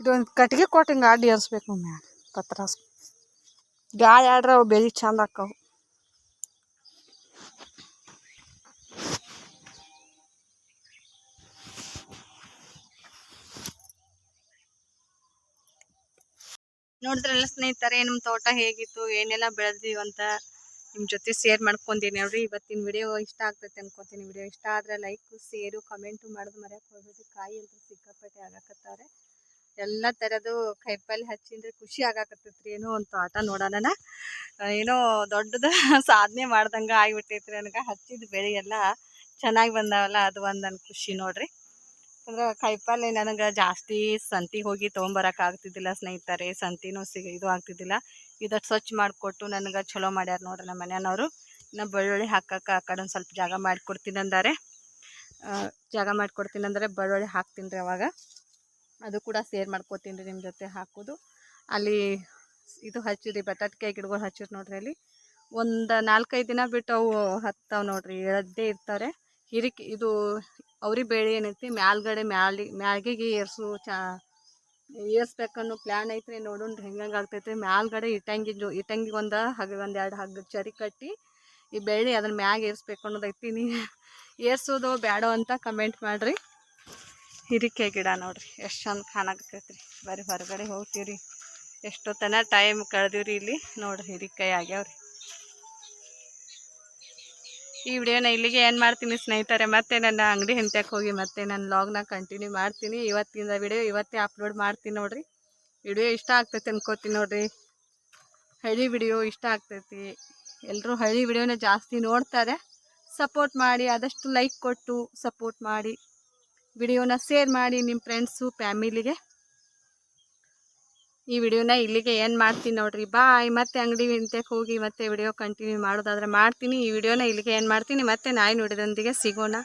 ಇದೊಂದು ಕಟ್ಟಿಗೆ ಕೊಟ್ಟು ಹಿಂಗೆ ಅಡ್ಡಿ ಏರ್ಸ್ಬೇಕು ಮ್ಯಾಗ ಪತ್ರಾಸ್ ಗಾಳಿ ಆಡ್ರೆ ಅವು ಬೆಳಿಗ್ಗೆ ಚಂದ ಆಕ್ಕವು ನೋಡಿದ್ರಲ್ಲ ಸ್ನೇಹಿತರೆ ನಮ್ಮ ತೋಟ ಹೇಗಿತ್ತು? ಏನೆಲ್ಲ ಬೆಳೆದ್ವಿ ಅಂತ ನಿಮ್ಮ ಜೊತೆ ಶೇರ್ ಮಾಡ್ಕೊಂತೀನಿ ನೋಡ್ರಿ. ಇವತ್ತಿನ ವಿಡಿಯೋ ಇಷ್ಟ ಆಗ್ತೈತೆ ಅನ್ಕೊಂತೀನಿ. ವಿಡಿಯೋ ಇಷ್ಟ ಆದ್ರೆ ಲೈಕ್ ಸೇರು ಕಮೆಂಟು ಮಾಡೋದು ಮರ್ಯಾಕೆ ಹೋಗ್ಬಿಟ್ಟು ಕಾಯಿ ಅಂತ ಸಿಕ್ಕಾಪಟ್ಟೆ ಆಗಾಕತ್ತವ್ರೆ. ಎಲ್ಲ ಥರದ್ದು ಕೈಪಲ್ಲಿ ಹಚ್ಚಿಂದ್ರೆ ಖುಷಿ ಆಗಾಕತ್ತೈತ್ರಿ. ಏನೋ ಒಂದು ತೋಟ ನೋಡೋಣ ಏನೋ ದೊಡ್ಡದ ಸಾಧನೆ ಮಾಡ್ದಂಗೆ ಆಗಿಬಿಟ್ಟೈತ್ರಿ ನನಗೆ. ಹಚ್ಚಿದ ಬೆಳೆ ಎಲ್ಲ ಚೆನ್ನಾಗಿ ಬಂದಾವಲ್ಲ, ಅದು ಒಂದು ನನ್ನ ಖುಷಿ ನೋಡ್ರಿ. ಅಂದ್ರೆ ಕಾಯಿಪಲ್ಲೆ ನನಗೆ ಜಾಸ್ತಿ ಸಂತಿಗೆ ಹೋಗಿ ತೊಗೊಂಬರಕ್ಕೆ ಆಗ್ತಿದ್ದಿಲ್ಲ ಸ್ನೇಹಿತರೆ, ಸಂತಿನೂ ಸಿಗ, ಇದು ಆಗ್ತಿದ್ದಿಲ್ಲ. ಇದಟ್ಟು ಸ್ವಚ್ಛ ಮಾಡಿಕೊಟ್ಟು ನನಗೆ ಚಲೋ ಮಾಡ್ಯಾರ ನೋಡ್ರಿ ನಮ್ಮ ಮನೆಯವರು ನಾ ಬೆಳ್ಳುಳ್ಳಿ ಹಾಕಕ್ಕೆ ಆ ಕಡೆ ಒಂದು ಸ್ವಲ್ಪ ಜಾಗ ಮಾಡಿಕೊಡ್ತೀನಿ ಅಂದಾರೆ. ಜಾಗ ಮಾಡಿಕೊಡ್ತೀನಿ ಅಂದರೆ ಬೆಳ್ಳುಳ್ಳಿ ಹಾಕ್ತೀನಿ ರೀ ಅವಾಗ. ಅದು ಕೂಡ ಸೇರ್ ಮಾಡ್ಕೊತೀನಿ ರೀ ನಿಮ್ಮ ಜೊತೆ ಹಾಕೋದು. ಅಲ್ಲಿ ಇದು ಹಚ್ಚಿರಿ ಬಟಾಟಕಾಯಿ ಗಿಡಗಳು ಹಚ್ಚಿರಿ ನೋಡ್ರಿ ಅಲ್ಲಿ. ಒಂದು ನಾಲ್ಕೈದು ದಿನ ಬಿಟ್ಟು ಅವು ಹತ್ತಾವೆ ನೋಡ್ರಿ ಎಳದ್ದೇ ಇರ್ತಾರೆ. ಹಿರಿಕೆ, ಇದು ಅವ್ರಿ ಬೇಳೆ ಏನೈತಿ, ಮ್ಯಾಲ್ಗಡೆ ಮ್ಯಾಲಿ, ಮ್ಯಾಲ್ಗೆಗೆ ಏರ್ಸು, ಚಾ, ಏರ್ಸ್ಬೇಕನ್ನೋ ಪ್ಲ್ಯಾನ್ ಐತ್ರಿ ನೋಡೋಣ ಹೆಂಗೆ ಆಗ್ತೈತೆ ಮ್ಯಾಲ್ಗಡೆ ಇಟ್ಟಂಗಿ ಜೋ, ಇಟ್ಟಂಗಿಗೆ ಒಂದು ಹಗ್ಗ ಒಂದು ಎರಡು ಹಗ್ಗ ಚರಿ ಕಟ್ಟಿ, ಈ ಬೆಳ್ಳಿ ಅದನ್ನ ಮ್ಯಾಗ ಏರ್ಸ್ಬೇಕು ಅನ್ನೋದೈತಿ ನೀ ಏರ್ಸೋದು ಬೇಡ ಅಂತ ಕಮೆಂಟ್ ಮಾಡಿರಿ. ಹಿರಿಕೆ ಗಿಡ ನೋಡಿರಿ, ಎಷ್ಟು ಚಂದ ಕಾಣಕತ್ತೈತ್ರಿ. ಬರೀ ಹೊರಗಡೆ ಹೋಗ್ತೀವ್ರಿ. ಎಷ್ಟೊತ್ತನ ಟೈಮ್ ಕಳೆದಿವ್ರಿ ಇಲ್ಲಿ. ನೋಡ್ರಿ ಹಿರಿಕಾಯಿ ಆಗ್ಯಾವ್ರಿ ಈ ವಿಡಿಯೋನ ಇಲ್ಲಿಗೆ ಏನು ಮಾಡ್ತೀನಿ ಸ್ನೇಹಿತರೆ, ಮತ್ತೆ ನನ್ನ ಅಂಗಡಿ ಹಿಂತಕ್ಕೆ ಹೋಗಿ ಮತ್ತೆ ನನ್ನ ಲಾಗ್ನ ಕಂಟಿನ್ಯೂ ಮಾಡ್ತೀನಿ. ಇವತ್ತಿನ ವಿಡಿಯೋ ಇವತ್ತೇ ಅಪ್ಲೋಡ್ ಮಾಡ್ತೀನಿ ನೋಡ್ರಿ. ವಿಡಿಯೋ ಇಷ್ಟ ಆಗ್ತೈತಿ ಅನ್ಕೋತೀನಿ ನೋಡ್ರಿ. ಹಳ್ಳಿ ವಿಡಿಯೋ ಇಷ್ಟ ಆಗ್ತೈತಿ. ಎಲ್ಲರೂ ಹಳ್ಳಿ ವಿಡಿಯೋನ ಜಾಸ್ತಿ ನೋಡ್ತಾರೆ. ಸಪೋರ್ಟ್ ಮಾಡಿ, ಆದಷ್ಟು ಲೈಕ್ ಕೊಟ್ಟು ಸಪೋರ್ಟ್ ಮಾಡಿ. ವಿಡಿಯೋನ ಶೇರ್ ಮಾಡಿ ನಿಮ್ಮ ಫ್ರೆಂಡ್ಸು ಫ್ಯಾಮಿಲಿಗೆ ಈ ವಿಡಿಯೋನ ಇಲ್ಲಿಗೆ ಏನು ಮಾಡ್ತೀನಿ ನೋಡ್ರಿ. ಬಾಯ್. ಮತ್ತೆ ಅಂಗಡಿ ಇಂತಕ್ಕೆ ಹೋಗಿ ಮತ್ತೆ ವಿಡಿಯೋ ಕಂಟಿನ್ಯೂ ಮಾಡೋದಾದ್ರೆ ಮಾಡ್ತೀನಿ. ಈ ವಿಡಿಯೋನ ಇಲ್ಲಿಗೆ ಏನು ಮಾಡ್ತೀನಿ ಮತ್ತೆ ನಾಯಿ ನುಡಿದೊಂದಿಗೆ ಸಿಗೋಣ.